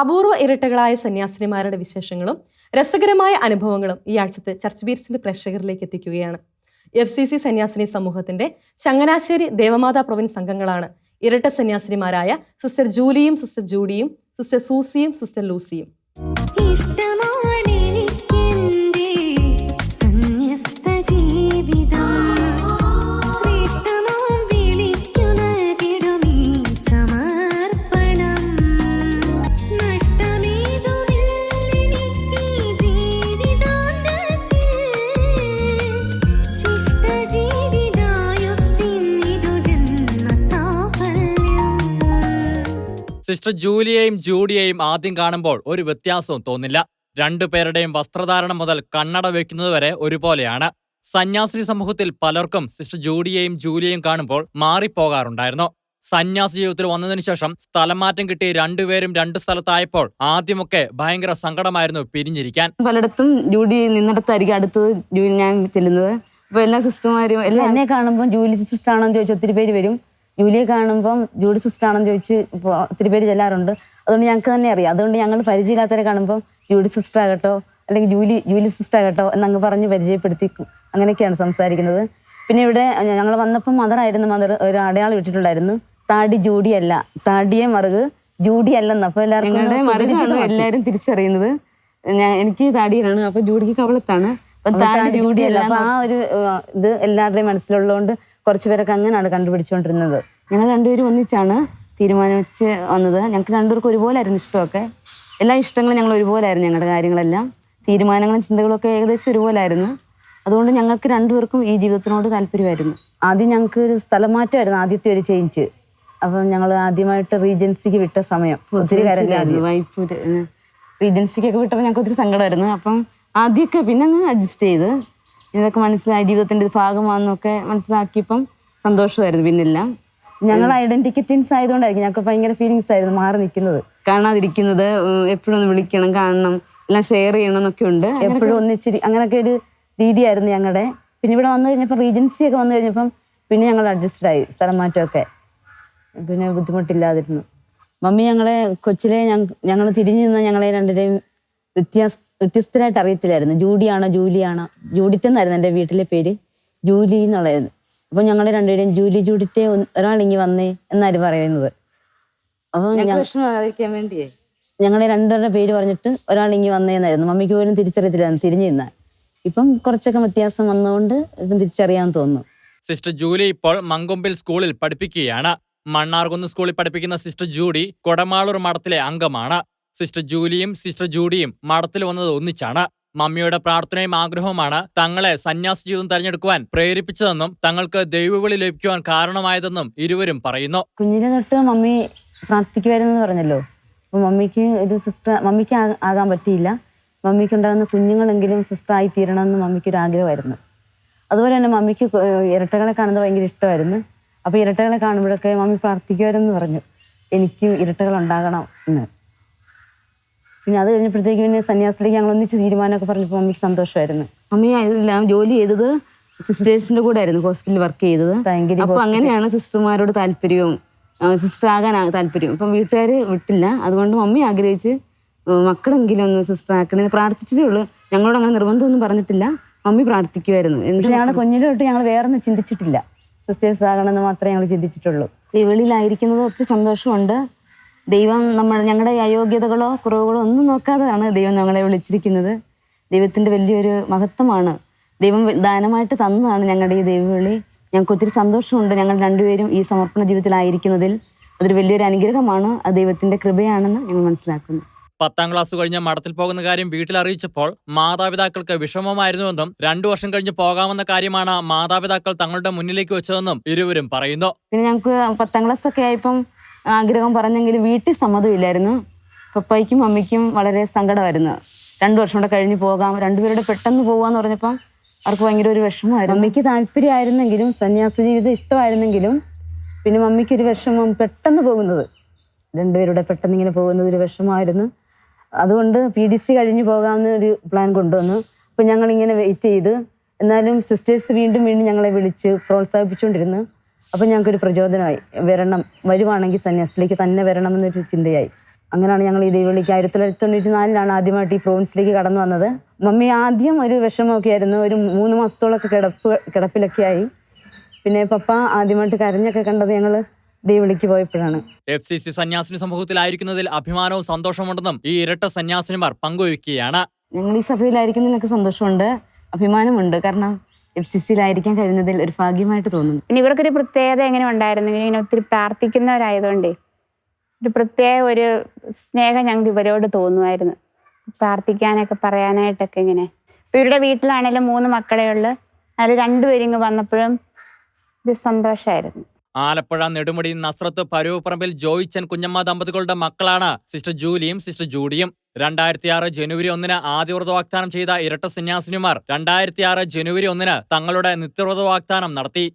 അപൂർവ ഇരട്ടകളായ സന്യാസിനിമാരുടെ വിശേഷങ്ങളും രസകരമായ അനുഭവങ്ങളും ഈ ആഴ്ചത്തെ ചർച്ച് ബീറ്റ്സിന്റെ പ്രേക്ഷകരിലേക്ക് എത്തിക്കുകയാണ്. എഫ് സി സി സന്യാസിനി സമൂഹത്തിന്റെ ചങ്ങനാശ്ശേരി ദേവമാതാ പ്രൊവിൻസ് സംഘങ്ങളാണ് ഇരട്ട സന്യാസിനിമാരായ സിസ്റ്റർ ജൂലിയും സിസ്റ്റർ ജൂഡിയും സിസ്റ്റർ സൂസിയും സിസ്റ്റർ ലൂസിയും. സിസ്റ്റർ ജൂലിയെയും ജൂഡിയെയും ആദ്യം കാണുമ്പോൾ ഒരു വ്യത്യാസവും തോന്നില്ല. രണ്ടുപേരുടെയും വസ്ത്രധാരണം മുതൽ കണ്ണട വെക്കുന്നതുവരെ ഒരുപോലെയാണ്. സന്യാസിനി സമൂഹത്തിൽ പലർക്കും സിസ്റ്റർ ജൂഡിയെയും ജൂലിയെയും കാണുമ്പോൾ മാറിപ്പോകാറുണ്ടായിരുന്നു. സന്യാസ ജീവിതത്തിൽ വന്നതിനു ശേഷം സ്ഥലം മാറ്റം കിട്ടി രണ്ടുപേരും രണ്ട് സ്ഥലത്തായപ്പോൾ ആദ്യമൊക്കെ ഭയങ്കര സങ്കടമായിരുന്നു പിരിഞ്ഞിരിക്കാൻ. പലയിടത്തും ജൂഡി നിന്നിടത്തായിരിക്കും അടുത്തത് ജൂലി ഞാൻ ചെല്ലുന്നത്. അപ്പൊ എല്ലാ സിസ്റ്റർമാരും എല്ലാം എന്നെ കാണുമ്പോൾ ജൂലി സിസ്റ്റർ ആണോ ചോദിച്ചാൽ ഒത്തിരി പേര് വരും. ജൂലിയെ കാണുമ്പം ജൂഡി സിസ്റ്റർ ആണെന്ന് ചോദിച്ച് ഒത്തിരി പേര് ചെല്ലാറുണ്ട്. അതുകൊണ്ട് ഞങ്ങൾക്ക് തന്നെ അറിയാം. അതുകൊണ്ട് ഞങ്ങൾ പരിചയമില്ലാത്തവരെ കാണുമ്പം ജൂഡി സിസ്റ്റർ ആകട്ടോ അല്ലെങ്കിൽ ജൂലി ജൂലി സിസ്റ്റർ ആകട്ടോ എന്നങ്ങ് പറഞ്ഞ് പരിചയപ്പെടുത്തി അങ്ങനെയൊക്കെയാണ് സംസാരിക്കുന്നത്. പിന്നെ ഇവിടെ ഞങ്ങൾ വന്നപ്പം മദറായിരുന്നു മദർ ഒരു അടയാളം ഇട്ടിട്ടുണ്ടായിരുന്നു. താടി ജൂഡി അല്ല. താടിയെ മറുക് ജൂഡി അല്ലെന്ന്. അപ്പൊ എല്ലാവർക്കും എല്ലാവരും തിരിച്ചറിയുന്നത്. ഞാൻ എനിക്ക് താടിയിലാണ് അപ്പൊ ജൂഡിക്ക് കവളത്താണ്. അപ്പൊ താടി ജൂഡി അല്ല അപ്പൊ ആ ഒരു ഇത് എല്ലാവരുടെയും മനസ്സിലുള്ളതുകൊണ്ട് കുറച്ചു പേരൊക്കെ അങ്ങനെയാണ് കണ്ടുപിടിച്ചുകൊണ്ടിരുന്നത്. ഞങ്ങൾ രണ്ടുപേരും ഒന്നിച്ചാണ് തീരുമാനിച്ച് വന്നത്. ഞങ്ങൾക്ക് രണ്ടുപേർക്കും ഒരുപോലായിരുന്നു ഇഷ്ടമൊക്കെ. എല്ലാ ഇഷ്ടങ്ങളും ഞങ്ങൾ ഒരുപോലായിരുന്നു ഞങ്ങളുടെ കാര്യങ്ങളെല്ലാം. തീരുമാനങ്ങളും ചിന്തകളും ഒക്കെ ഏകദേശം ഒരുപോലായിരുന്നു അതുകൊണ്ട് ഞങ്ങൾക്ക് രണ്ടുപേർക്കും ഈ ജീവിതത്തിനോട് താല്പര്യമായിരുന്നു. ആദ്യം ഞങ്ങൾക്ക് ഒരു സ്ഥലമാറ്റമായിരുന്നു ആദ്യത്തെ ഒരു ചേഞ്ച് അപ്പം ഞങ്ങൾ ആദ്യമായിട്ട് റീജൻസിക്ക് വിട്ട സമയം. ഒത്തിരി കരഞ്ഞായിരുന്നു വൈപ്പൂര് റീജൻസിക്കൊക്കെ വിട്ടപ്പോൾ ഞങ്ങൾക്ക് ഒത്തിരി സങ്കടമായിരുന്നു. അപ്പം ആദ്യമൊക്കെ പിന്നെ അങ്ങ് അഡ്ജസ്റ്റ് ചെയ്ത് ഇതൊക്കെ മനസ്സിലായി ജീവിതത്തിന്റെ ഭാഗമാണെന്നൊക്കെ മനസ്സിലാക്കിയപ്പം സന്തോഷമായിരുന്നു. പിന്നെല്ലാം. ഞങ്ങൾ ടിൻസ് ആയതുകൊണ്ടായിരിക്കും. ഞങ്ങൾക്ക് ഭയങ്കര ഫീലിങ്സ് ആയിരുന്നു മാറി നിൽക്കുന്നത്. കാണാതിരിക്കുന്നത് എപ്പോഴും ഒന്ന് വിളിക്കണം കാണണം എല്ലാം ഷെയർ ചെയ്യണം എന്നൊക്കെ ഉണ്ട്. എപ്പോഴും ഒന്നിച്ചിരി അങ്ങനെയൊക്കെ ഒരു രീതിയായിരുന്നു ഞങ്ങളുടെ. പിന്നെ ഇവിടെ വന്നു കഴിഞ്ഞപ്പോൾ റീജൻസി ഒക്കെ വന്നു കഴിഞ്ഞപ്പം പിന്നെ ഞങ്ങൾ അഡ്ജസ്റ്റഡ് ആയി സ്ഥലം മാറ്റമൊക്കെ. പിന്നെ ബുദ്ധിമുട്ടില്ലാതിരുന്നു. മമ്മി ഞങ്ങളെ കൊച്ചിലെ ഞങ്ങൾ തിരിഞ്ഞു നിന്ന ഞങ്ങളെ രണ്ടിനെയും വ്യത്യാസ വ്യത്യസ്തരായിട്ട് അറിയത്തില്ലായിരുന്നു. ജൂഡിയാണോ ജൂലിയാണോ? ജൂഡിറ്റ് എന്നായിരുന്നു എന്റെ വീട്ടിലെ പേര്? ജൂലി എന്നുള്ളതായിരുന്നു. അപ്പോൾ ഞങ്ങളെ രണ്ടുപേരും ജൂലി ജൂഡിറ്റ് ഒരാളിങ്ങി വന്നേ എന്നായിരുന്നു പറയുന്നത്. അപ്പൊ ഞങ്ങളെ രണ്ടുപേരുടെ പേര് പറഞ്ഞിട്ട് ഒരാൾ ഇങ്ങി വന്നേന്നായിരുന്നു മമ്മിക്ക് പോലും തിരിച്ചറിയത്തില്ലായിരുന്നു തിരിഞ്ഞു നിന്നാൽ. ഇപ്പം കുറച്ചൊക്കെ വ്യത്യാസം വന്നുകൊണ്ട് ഇപ്പം തിരിച്ചറിയാൻ തോന്നുന്നു. സിസ്റ്റർ ജൂലി ഇപ്പോൾ മങ്കൊമ്പിൽ സ്കൂളിൽ പഠിപ്പിക്കുകയാണ്. മണ്ണാർകുന്ന് സ്കൂളിൽ പഠിപ്പിക്കുന്ന സിസ്റ്റർ ജൂഡി കൊടമാളൂർ മഠത്തിലെ അംഗമാണ്. സിസ്റ്റർ ജൂലിയും സിസ്റ്റർ ജൂഡിയും മഠത്തിൽ വന്നത് ഒന്നിച്ചാണ്. മമ്മിയുടെ പ്രാർത്ഥനയും ആഗ്രഹവുമാണ് തങ്ങളെ സന്യാസ ജീവിതം തെരഞ്ഞെടുക്കുവാൻ പ്രേരിപ്പിച്ചതെന്നും തങ്ങൾക്ക് ദൈവവിളി ലഭിക്കുവാൻ കാരണമായതെന്നും ഇരുവരും പറയുന്നു. കുഞ്ഞിനെ തൊട്ട് മമ്മി പ്രാർത്ഥിക്കുമായിരുന്നു പറഞ്ഞല്ലോ. അപ്പോൾ മമ്മിക്ക് ഒരു സിസ്റ്റർ മമ്മിക്ക് ആകാൻ പറ്റിയില്ല. മമ്മിക്ക് ഉണ്ടാകുന്ന കുഞ്ഞുങ്ങളെങ്കിലും സിസ്റ്ററായി തീരണമെന്ന് മമ്മിക്ക് ഒരു ആഗ്രഹമായിരുന്നു അതുപോലെ തന്നെ മമ്മിക്ക് ഇരട്ടകളെ കാണുന്നത് ഭയങ്കര ഇഷ്ടമായിരുന്നു. അപ്പോൾ ഇരട്ടകളെ കാണുമ്പോഴൊക്കെ മമ്മി പ്രാർത്ഥിക്കുമായിരുന്നു പറഞ്ഞു. എനിക്കും ഇരട്ടകൾ ഉണ്ടാകണം എന്ന്. പിന്നെ അത് കഴിഞ്ഞപ്പോഴത്തേക്ക് പിന്നെ സന്യാസത്തിലേക്ക് ഞങ്ങൾ ഒന്നിച്ച് തീരുമാനമൊക്കെ പറഞ്ഞപ്പോൾ മമ്മിക്ക് സന്തോഷമായിരുന്നു. മമ്മി എല്ലാം ജോലി ചെയ്തത് സിസ്റ്റേഴ്സിന്റെ കൂടെ ആയിരുന്നു ഹോസ്പിറ്റലിൽ വർക്ക് ചെയ്തത്. ഭയങ്കര അപ്പൊ അങ്ങനെയാണ് സിസ്റ്റർമാരോട് താല്പര്യവും സിസ്റ്റർ ആകാൻ താല്പര്യം അപ്പം വീട്ടുകാർ വിട്ടില്ല. അതുകൊണ്ട് മമ്മി ആഗ്രഹിച്ച് മക്കളെങ്കിലും ഒന്ന് സിസ്റ്റർ ആക്കണേ പ്രാർത്ഥിച്ചതേ ഉള്ളൂ. ഞങ്ങളോട് അങ്ങനെ നിർബന്ധമൊന്നും പറഞ്ഞിട്ടില്ല. മമ്മി പ്രാർത്ഥിക്കുമായിരുന്നു. എന്നിട്ട് ഞങ്ങളുടെ കുഞ്ഞിലെ തൊട്ട് ഞങ്ങൾ വേറെ ഒന്നും ചിന്തിച്ചിട്ടില്ല. സിസ്റ്റേഴ്സ് ആകണമെന്ന് മാത്രമേ ഞങ്ങൾ ചിന്തിച്ചിട്ടുള്ളൂ. ഈ വെളിയിലായിരിക്കുന്നത് ഒത്തിരി സന്തോഷമുണ്ട്. ദൈവം നമ്മൾ ഞങ്ങളുടെ അയോഗ്യതകളോ കുറവുകളോ ഒന്നും നോക്കാതെയാണ് ദൈവം ഞങ്ങളെ വിളിച്ചിരിക്കുന്നത്. ദൈവത്തിന്റെ വലിയൊരു മഹത്വമാണ്. ദൈവം ദാനമായിട്ട് തന്നതാണ് ഞങ്ങളുടെ ഈ ദൈവവിളി. ഞങ്ങൾക്ക് ഒത്തിരി സന്തോഷമുണ്ട് ഞങ്ങൾ രണ്ടുപേരും ഈ സമർപ്പണ ജീവിതത്തിലായിരിക്കുന്നതിൽ. അതൊരു വലിയൊരു അനുഗ്രഹമാണ്. അത് ദൈവത്തിന്റെ കൃപയാണെന്ന് ഞങ്ങൾ മനസ്സിലാക്കുന്നു. പത്താം ക്ലാസ് കഴിഞ്ഞ് മഠത്തിൽ പോകുന്ന കാര്യം വീട്ടിൽ അറിയിച്ചപ്പോൾ മാതാപിതാക്കൾക്ക് വിഷമമായിരുന്നുവെന്നും രണ്ടു വർഷം കഴിഞ്ഞ് പോകാമെന്ന കാര്യമാണ് മാതാപിതാക്കൾ തങ്ങളുടെ മുന്നിലേക്ക് വെച്ചതെന്നും ഇരുവരും പറയുന്നു. പിന്നെ ഞങ്ങൾക്ക് പത്താം ക്ലാസ് ഒക്കെ ആയപ്പം ആഗ്രഹം പറഞ്ഞെങ്കിലും വീട്ടിൽ സമ്മതമില്ലായിരുന്നു. പപ്പയ്ക്കും അമ്മയ്ക്കും വളരെ സങ്കടമായിരുന്നു. രണ്ടു വർഷം കൂടെ കഴിഞ്ഞ് പോകാം. രണ്ടുപേരുടെ പെട്ടെന്ന് പോകാന്ന് പറഞ്ഞപ്പോൾ അവർക്ക് ഭയങ്കര ഒരു വിഷമമായിരുന്നു. മമ്മിക്ക് താല്പര്യമായിരുന്നെങ്കിലും സന്യാസ ജീവിതം ഇഷ്ടമായിരുന്നെങ്കിലും പിന്നെ മമ്മിക്ക് ഒരു വിഷമം പെട്ടെന്ന് പോകുന്നത്. രണ്ടുപേരുടെ പെട്ടെന്ന് ഇങ്ങനെ പോകുന്നത് ഒരു വിഷമമായിരുന്നു. അതുകൊണ്ട് പി ഡി സി കഴിഞ്ഞ് പോകാമെന്ന് ഒരു പ്ലാൻ കൊണ്ടുവന്നു. അപ്പം ഞങ്ങളിങ്ങനെ വെയിറ്റ് ചെയ്ത്. എന്നാലും സിസ്റ്റേഴ്സ് വീണ്ടും വീണ്ടും ഞങ്ങളെ വിളിച്ച് പ്രോത്സാഹിപ്പിച്ചുകൊണ്ടിരുന്നു. അപ്പം ഞങ്ങൾക്കൊരു പ്രചോദനമായി. വരണം വരുവാണെങ്കിൽ സന്യാസത്തിലേക്ക് തന്നെ വരണമെന്നൊരു ചിന്തയായി. അങ്ങനെയാണ് ഞങ്ങൾ ഈ ദൈവവിളിക്ക് ആയിരത്തി തൊള്ളായിരത്തി തൊണ്ണൂറ്റി നാലിലാണ് ആദ്യമായിട്ട് ഈ പ്രോവിൻസിലേക്ക് കടന്നു വന്നത്. മമ്മി ആദ്യം ഒരു വിഷമമൊക്കെ ആയിരുന്നു ഒരു മൂന്ന് മാസത്തോളമൊക്കെ കിടപ്പ് കിടപ്പിലൊക്കെ ആയി പിന്നെ പപ്പ ആദ്യമായിട്ട് കരഞ്ഞൊക്കെ കണ്ടത് ഞങ്ങൾ ദൈവവിളിക്ക് പോയപ്പോഴാണ്. എഫ് സി സി സന്യാസിനി സമൂഹത്തിലായിരിക്കുന്നതിൽ അഭിമാനവും സന്തോഷമുണ്ടെന്നും ഈ ഇരട്ട സന്യാസിനിമാർ പങ്കുവയ്ക്കുകയാണ്. ഞങ്ങൾ ഈ സഭയിലായിരിക്കുന്നതിലൊക്കെ സന്തോഷമുണ്ട് അഭിമാനമുണ്ട്. കാരണം എഫ് സി സിയിലായിരിക്കാൻ കഴിയുന്നതിൽ ഒരു ഭാഗ്യമായിട്ട് തോന്നുന്നു. പിന്നെ ഇവർക്കൊരു പ്രത്യേകത എങ്ങനെ ഉണ്ടായിരുന്നു? ഇങ്ങനെ ഒത്തിരി പ്രാർത്ഥിക്കുന്നവരായതുകൊണ്ടേ ഒരു പ്രത്യേക ഒരു സ്നേഹം ഞങ്ങൾക്ക് ഇവരോട് തോന്നുമായിരുന്നു. പ്രാർത്ഥിക്കാനൊക്കെ പറയാനായിട്ടൊക്കെ ഇങ്ങനെ. ഇപ്പം ഇവരുടെ വീട്ടിലാണെങ്കിലും മൂന്ന് മക്കളെ ഉള്ളു. അതിൽ രണ്ടുപേരും ഇങ്ങ് വന്നപ്പോഴും ഒരു സന്തോഷമായിരുന്നു ആലപ്പുഴ നെടുമുടി നസ്രത്ത് പരുവപ്പറമ്പിൽ ജോയിച്ചൻ കുഞ്ഞമ്മ ദമ്പതികളുടെ മക്കളാണ് സിസ്റ്റർ ജൂലിയും സിസ്റ്റർ ജൂഡിയും. രണ്ടായിരത്തി ആറ് ജനുവരി ഒന്നിന് ആദ്യവ്രത വാഗ്ദാനം ചെയ്ത ഇരട്ട സന്യാസിനിമാർ രണ്ടായിരത്തി ആറ് ജനുവരി ഒന്നിന് തങ്ങളുടെ നിത്യവ്രത വാഗ്ദാനം നടത്തി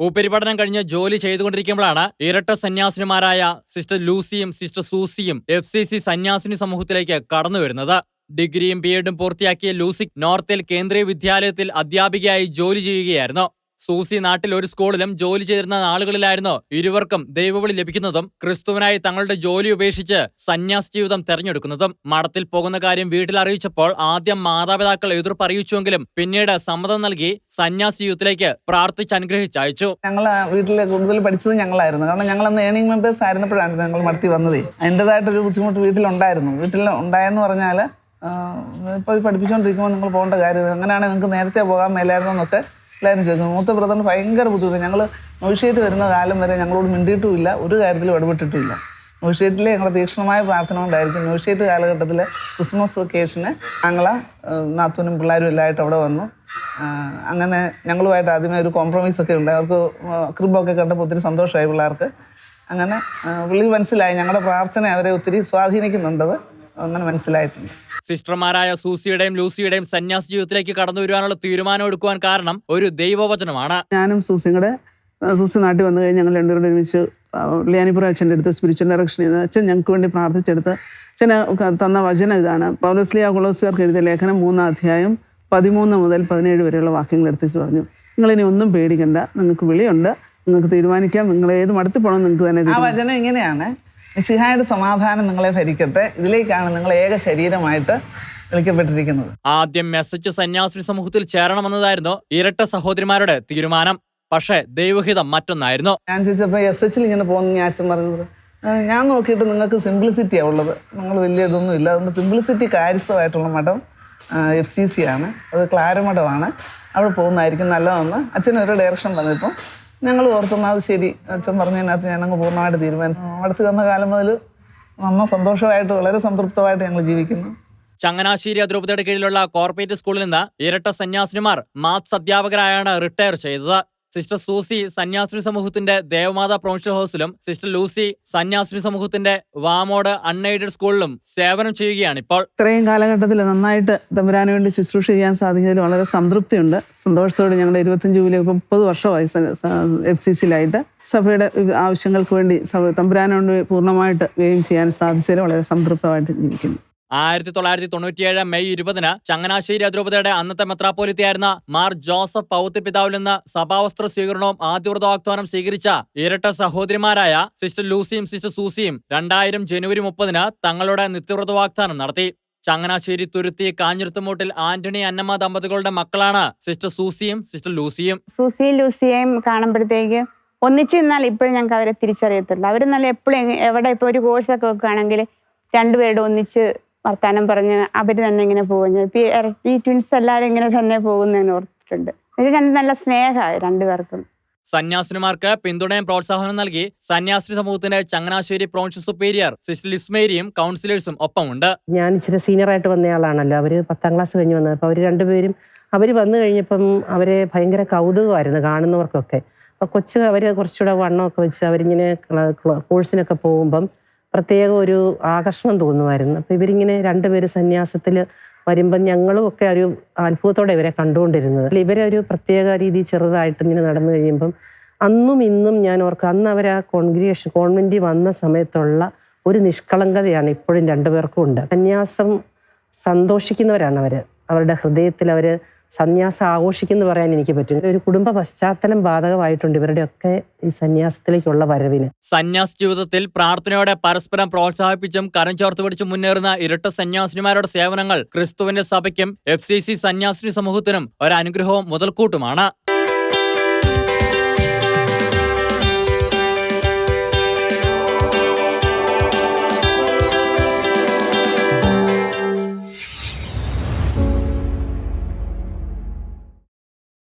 ഉപരിപഠനം കഴിഞ്ഞ് ജോലി ചെയ്തുകൊണ്ടിരിക്കുമ്പോഴാണ് ഇരട്ട സന്യാസിനിമാരായ സിസ്റ്റർ ലൂസിയും സിസ്റ്റർ സൂസിയും എഫ് സി സി സന്യാസിനി സമൂഹത്തിലേക്ക് കടന്നുവരുന്നത് ഡിഗ്രിയും ബി എഡും പൂർത്തിയാക്കിയ ലൂസി നോർത്തിൽ കേന്ദ്രീയ വിദ്യാലയത്തിൽ അധ്യാപികയായി ജോലി ചെയ്യുകയായിരുന്നു. സൂസി നാട്ടിൽ ഒരു സ്കൂളിലും ജോലി ചെയ്തിരുന്ന നാളുകളിലായിരുന്നു ഇരുവർക്കും ദൈവവിളി ലഭിക്കുന്നതും ക്രിസ്തുവിനായി തങ്ങളുടെ ജോലി ഉപേക്ഷിച്ച് സന്യാസ ജീവിതം തെരഞ്ഞെടുക്കുന്നതും. മഠത്തിൽ പോകുന്ന കാര്യം വീട്ടിൽ അറിയിച്ചപ്പോൾ ആദ്യം മാതാപിതാക്കൾ എതിർപ്പ് അറിയിച്ചുവെങ്കിലും പിന്നീട് സമ്മതം നൽകി സന്യാസ ജീവിതത്തിലേക്ക് പ്രാർത്ഥിച്ച് അനുഗ്രഹിച്ചയച്ചു ഞങ്ങൾ വീട്ടിൽ കൂടുതൽ പഠിച്ചത് ഞങ്ങളായിരുന്നു. കാരണം ഞങ്ങൾ അന്ന് ഏണിംഗ് മെമ്പേഴ്സ് ആയിരുന്നപ്പോഴാണ് ഞങ്ങൾ മടത്തി വന്നത്. അതിന്റെതായിട്ടൊരു ബുദ്ധിമുട്ട് വീട്ടിലുണ്ടായിരുന്നു. വീട്ടിൽ ഉണ്ടായെന്ന് പറഞ്ഞാൽ ഇപ്പോൾ പഠിപ്പിച്ചുകൊണ്ടിരിക്കുമ്പോൾ നിങ്ങൾ പോകേണ്ട കാര്യം ഇത്. അങ്ങനെയാണെങ്കിൽ നിങ്ങൾക്ക് നേരത്തെ പോകാൻ മേലായിരുന്നു എന്നൊക്കെ എല്ലാവരും ചോദിക്കുന്നു മൂത്ത ബ്രദറിന് ഭയങ്കര ബുദ്ധിമുട്ട്. ഞങ്ങൾ നോവിഷ്യേറ്റ് വരുന്ന കാലം വരെ ഞങ്ങളോട് മിണ്ടിയിട്ടുമില്ല. ഒരു കാര്യത്തിലും ഇടപെട്ടിട്ടുമില്ല. നോവിഷ്യേറ്റിലെ ഞങ്ങളുടെ തീക്ഷണമായ പ്രാർത്ഥന കൊണ്ടായിരിക്കും നോവിഷ്യേറ്റ് കാലഘട്ടത്തിൽ ക്രിസ്മസ് ഒക്കേഷന് ഞങ്ങൾ നാത്തൂനും പിള്ളേരും എല്ലാമായിട്ട് അവിടെ വന്നു. അങ്ങനെ ഞങ്ങളുമായിട്ട് ആദ്യമേ ഒരു കോംപ്രമൈസ് ഒക്കെ ഉണ്ട് അവർക്ക് കൃപൊക്കെ കണ്ടപ്പോൾ ഒത്തിരി സന്തോഷമായി പിള്ളേർക്ക്. അങ്ങനെ പുള്ളി മനസ്സിലായി ഞങ്ങളുടെ പ്രാർത്ഥന അവരെ ഒത്തിരി സ്വാധീനിക്കുന്നുണ്ടത്. അങ്ങനെ മനസ്സിലായിട്ടുണ്ട്. സിസ്റ്റർമാരായ സൂസിയുടെയും ലൂസിയുടെയും സന്യാസ ജീവിതത്തിലേക്ക് കടന്നു വരുവാനുള്ള തീരുമാനം എടുക്കുവാൻ കാരണം ഒരു ദൈവവചനമാണ്. ഞാനും സൂസിയും കൂടെ സൂസി നാട്ടിൽ വന്നു കഴിഞ്ഞ് ഞങ്ങൾ രണ്ടുപേരും ഒരുമിച്ച് ലിയാനിപുര അച്ഛന്റെ അടുത്ത് സ്പിരിച്വൽ ഡയറക്ഷൻ ചെയ്ത് അച്ഛൻ ഞങ്ങൾക്ക് വേണ്ടി പ്രാർത്ഥിച്ചെടുത്ത് അച്ഛന് തന്ന വചനം ഇതാണ്. പൗലോസ്ലിയ കുളോസുകാർക്ക് എഴുതിയ ലേഖനം മൂന്നാം അധ്യായം പതിമൂന്ന് മുതൽ പതിനേഴ് വരെയുള്ള വാക്യങ്ങൾ എടുത്തിച്ച് പറഞ്ഞു. നിങ്ങളിനി ഒന്നും പേടിക്കണ്ട നിങ്ങൾക്ക് വിളിയുണ്ട് നിങ്ങൾക്ക് തീരുമാനിക്കാം നിങ്ങൾ ഏത് മടത്തിൽ പോകണം നിങ്ങൾക്ക് തന്നെ ആ വചനം ഇങ്ങനെയാണ്. മിശിഹായുടെ സമാധാനം നിങ്ങളെ ഭരിക്കട്ടെ. ഇതിലേക്കാണ് നിങ്ങൾ ഏക ശരീരമായിട്ട് വിളിക്കപ്പെട്ടിരിക്കുന്നത്. ആദ്യം മെസ്സേജ് സന്യാസി സമൂഹത്തിൽ ചേരണമെന്നതായിരുന്നു ഇരട്ട സഹോദരിമാരുടെ തീരുമാനം. പക്ഷേ ദൈവഹിതം മറ്റൊന്നായിരുന്നു. ഞാൻ ചോദിച്ചപ്പോൾ എസ് എച്ചിൽ ഇങ്ങനെ പോകുന്ന ഞാൻ അച്ഛൻ പറഞ്ഞത്. "ആ, ഞാൻ നോക്കിയിട്ട് നിങ്ങൾക്ക് സിംപ്ലിസിറ്റിയാണ് ഉള്ളത്. നിങ്ങൾ വലിയ ഇതൊന്നും ഇല്ല. അതുകൊണ്ട് സിംപ്ലിസിറ്റി കാര്യസ്ഥമായിട്ടുള്ള മഠം എഫ് സി സി ആണ്. അത് ക്ലാരമഠമാണ് അവിടെ പോകുന്നതായിരിക്കും നല്ലതെന്ന് അച്ഛൻ ഒരു ഡയറക്ഷൻ പറഞ്ഞപ്പം ഞങ്ങൾ ഓർത്തുന്ന അത് ശരി അച്ഛൻ പറഞ്ഞതിനകത്ത് ഞാനങ്ങ് പൂർണമായിട്ട് തീരുമാനിച്ചു. അടുത്ത് വന്ന കാലം മുതൽ നന്ന സന്തോഷമായിട്ട് വളരെ സംതൃപ്തമായിട്ട് ഞങ്ങൾ ജീവിക്കുന്നു. ചങ്ങനാശ്ശേരി അതിരൂപതയുടെ കീഴിലുള്ള കോർപ്പറേറ്റ് സ്കൂളിൽ നിന്ന് ഇരട്ട സന്യാസിനിമാർ മാത്സ് അധ്യാപകരായാണ് റിട്ടയർ ചെയ്തത്. സിസ്റ്റർ സൂസി സന്യാസിനി സമൂഹത്തിന്റെ ദേവമാതാ പ്രൊവിൻഷ്യൽ ഹൗസിലും സിസ്റ്റർ ലൂസി സന്യാസിനി സമൂഹത്തിന്റെ വാമോട് അൺഎയ്ഡഡ് സ്കൂളിലും സേവനം ചെയ്യുകയാണ് ഇപ്പോൾ. ഇത്രയും കാലഘട്ടത്തിൽ നന്നായിട്ട് തമ്പുരാന് വേണ്ടി ശുശ്രൂഷ ചെയ്യാൻ സാധിച്ചതിൽ വളരെ സംതൃപ്തിയുണ്ട്. സന്തോഷത്തോടെ ഞങ്ങളുടെ ഇരുപത്തഞ്ച് ജൂലൈ മുപ്പത് വർഷമായി എഫ് സി സിയിലായിട്ട് സഭയുടെ ആവശ്യങ്ങൾക്ക് വേണ്ടി തമ്പുരാനോട് പൂർണമായിട്ട് വ്യയം ചെയ്യാൻ സാധിച്ചതിൽ വളരെ സംതൃപ്തമായിട്ട് ജീവിക്കുന്നു. ആയിരത്തി തൊള്ളായിരത്തി തൊണ്ണൂറ്റിയേഴ് മെയ് ഇരുപതിന് ചങ്ങനാശ്ശേരി അതിരൂപതയുടെ അന്നത്തെ മെത്രാപ്പോലിത്തയായിരുന്ന മാർ ജോസഫ് പൗത്യ പിതാവിൽ നിന്ന് സഭാവസ്ത്ര സ്വീകരണവും ആദ്യവ്രത വാഗ്ദാനം സ്വീകരിച്ച ഇരട്ട സഹോദരിമാരായ സിസ്റ്റർ ലൂസിയും സിസ്റ്റർ സൂസിയും രണ്ടായിരം ജനുവരി മുപ്പതിന് തങ്ങളുടെ നിത്യവ്രത വാഗ്ദാനം നടത്തി. ചങ്ങനാശ്ശേരി തുരുത്തി കാഞ്ഞിരത്തുമൂട്ടിൽ ആന്റണി അന്നമ്മ ദമ്പതികളുടെ മക്കളാണ് സിസ്റ്റർ സൂസിയും സിസ്റ്റർ ലൂസിയും. സൂസിയും ലൂസിയെയും കാണുമ്പോഴത്തേക്ക് ഒന്നിച്ചു നിന്നാൽ ഇപ്പോഴും ഞങ്ങൾക്ക് അവരെ തിരിച്ചറിയത്തുള്ളൂ. അവർ നല്ല എപ്പോഴും എവിടെ ഇപ്പോൾ ഒരു കോഴ്സൊക്കെ വെക്കുകയാണെങ്കിൽ രണ്ടുപേരുടെ ഒന്നിച്ച് വർത്താനം പറഞ്ഞ് അവർ തന്നെ ഇങ്ങനെ പോകുന്നു ഇപ്പം ഈ ട്വിൻസ് എല്ലാവരും ഇങ്ങനെ തന്നെ പോകുന്നതെന്ന് ഓർത്തിട്ടുണ്ട്. ഇത് രണ്ട് നല്ല സ്നേഹമായി രണ്ടുപേർക്കും സന്യാസിനിമാർക്ക് പിന്തുണയും പ്രോത്സാഹനം നൽകി സന്യാസി സമൂഹത്തിന്റെ ചങ്ങനാശ്ശേരി പ്രോൺഷ്യൽ സുപ്പീരിയർ സിസ്റ്റർ ലിസ്മേരിയും കൗൺസിലേഴ്സും ഒപ്പമുണ്ട്. ഞാൻ ഇച്ചിരി സീനിയർ ആയിട്ട് വന്ന ആളാണല്ലോ അവർ പത്താം ക്ലാസ് കഴിഞ്ഞ് വന്നത്. അപ്പോൾ അവർ രണ്ടുപേരും അവർ വന്നു കഴിഞ്ഞപ്പം അവരെ ഭയങ്കര കൗതുകമായിരുന്നു കാണുന്നവർക്കൊക്കെ. അപ്പോൾ കൊച്ചു അവർ കുറച്ചുകൂടെ വണ്ണമൊക്കെ വെച്ച് അവരിങ്ങനെ കോഴ്സിനൊക്കെ പോകുമ്പം പ്രത്യേക ഒരു ആകർഷണം തോന്നുമായിരുന്നു. അപ്പോൾ ഇവരിങ്ങനെ രണ്ടുപേര് സന്യാസത്തിൽ വരുമ്പം ഞങ്ങളും ഒക്കെ ഒരു അത്ഭുതത്തോടെ ഇവരെ കണ്ടുകൊണ്ടിരുന്നത്. ഇവരെ ഒരു പ്രത്യേക രീതി ചെറുതായിട്ട് ഇങ്ങനെ നടന്നു കഴിയുമ്പം അന്നും ഇന്നും ഞാൻ ഓർക്കുക അന്ന് അവർ ആ കോൺഗ്രിയേഷൻ കോൺവെന്റിൽ വന്ന സമയത്തുള്ള ഒരു നിഷ്കളങ്കതയാണ് ഇപ്പോഴും രണ്ടുപേർക്കും ഉണ്ട്. സന്യാസം സന്തോഷിക്കുന്നവരാണ് അവർ അവരുടെ ഹൃദയത്തിൽ അവർ സന്യാസം ആഘോഷിക്കുന്നു പറയാൻ എനിക്ക് പറ്റും. ഒരു കുടുംബ പശ്ചാത്തലം ബാധകമായിട്ടുണ്ട് ഇവരുടെയൊക്കെ ഈ സന്യാസത്തിലേക്കുള്ള വരവിന്. സന്യാസ ജീവിതത്തിൽ പ്രാർത്ഥനയോടെ പരസ്പരം പ്രോത്സാഹിപ്പിച്ചും കരം ചേർത്ത് പിടിച്ചും മുന്നേറുന്ന ഇരട്ട സന്യാസിനിമാരുടെ സേവനങ്ങൾ ക്രിസ്തുവിന്റെ സഭയ്ക്കും എഫ് സി സി സന്യാസിനി സമൂഹത്തിനും ഒരനുഗ്രഹവും മുതൽക്കൂട്ടുമാണ്.